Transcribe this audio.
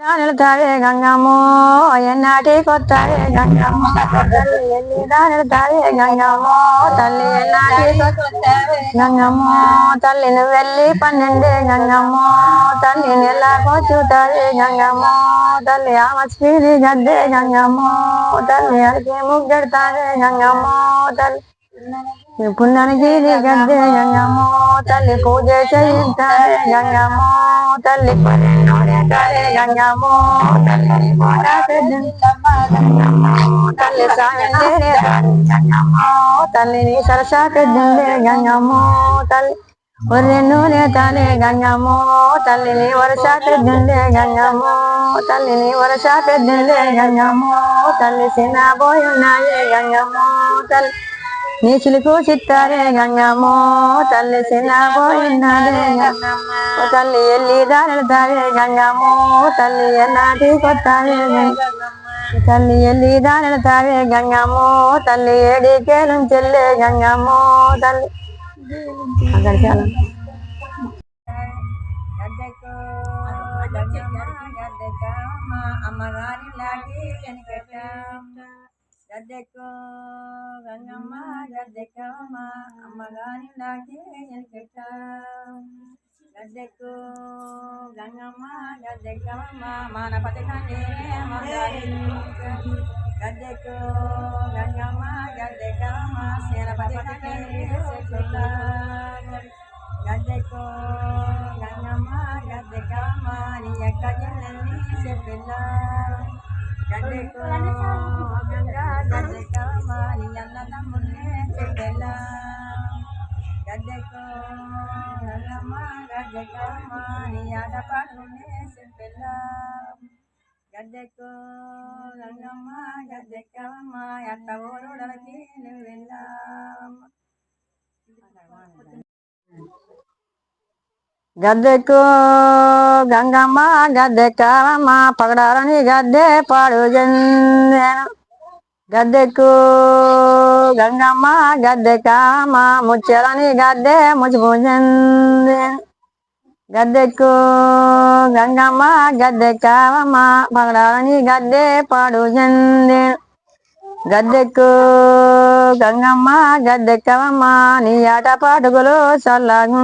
తాడే గంగమ్మో ఎన్నాటి కొత్తాడే గంగమ్మ. తల్లి ఎల్లి గంగమ్మో తల్లి ఎన్నాటి గంగమ్మో. తల్లిని వెళ్ళి పన్నెండే గంగమ్మో. తల్లిని ఎలా చూతావే గంగమ్మో. తల్లి ఆమస్పీది గద్దే గంగమ్మో. తల్లి అడిగి ముగ్గెడతావే గంగమ్మో. తల్లి పున్ననికి గద్దే గంగమ్మో. తల్లి పూజ చేయించావే గంగమ్మో. తల్లి పన్నెండే గంగమ్మో తల్లి మాట పెద్దమ్మ గంగమ్మో తల్లి సాయంత్రే గంగమ్మో తల్లిని సరసా పెద్దండే గంగమ్మో తల్లి ఒర్రె నూనె తానే గంగమ్మో తల్లిని వరస పెద్దండే గంగమ్మో తల్లిని వరస పెద్దండే గంగమ్మో తల్లి సినాబోయున్నాయే గంగమ్మో తల్లి నీ చిలుకు చిత్తారే గంగమ్మో తల్లి సినాబోయున్నాడే గంగమ్మ. తల్లి ఎల్లి దారెడతావే గంగమ్మో తల్లి ఎన్నాటి కొత్తావే తల్లి ఎల్లి దారెడతావే గంగమ్మో తల్లి ఏడి కేలం చెల్లే గంగమ్మో తల్లి. అక్కడ చాలా అమ్మగారి లాగి వెనకట. గద్దెకు గంగమ్మ గద్దెకమ్మ అమ్మగారి లాగి వెనకట గద్దెకు గంగమ్మ గద్దెకమ్మ మానపతి కంటే మగారి గద్దెకు గంగమ్మ గద్దెకమ్మ సేనపతి కంటే గద్దెకు గంగమ్మ గద్దెకమ్మ నీ యొక్క జల్లని చెప్పిల్ల గద్దెకు గంగా గద్దెకమ్మ నీ అన్న తమ్ముళ్ళే చెప్పిల్ల గద్దెకు గంగమ్మ గద్దెకమ్మ నీ ఆటపాటలునే చెప్పిల్ల గద్దెకు గంగమ్మ గద్దెకమ్మ ఎట్ట ఊరుడలకి నువ్వు వెళ్ళాం గద్దెకు గంగమ్మ గద్దెక్కమ్మ పగడాలని గద్దె పాడు జందెను గద్దెకు గంగమ్మ గద్దె కామ ముచ్చెలని గద్దె ముచ్చిపోయింది గద్దెకు గంగమ్మ గద్దె గద్దెకమ్మ పగడాలని గద్దె పాడు జందెను గద్దెకు గంగమ్మ గద్దె కవమ్మ నీ ఆట పాటుకులు చల్లగు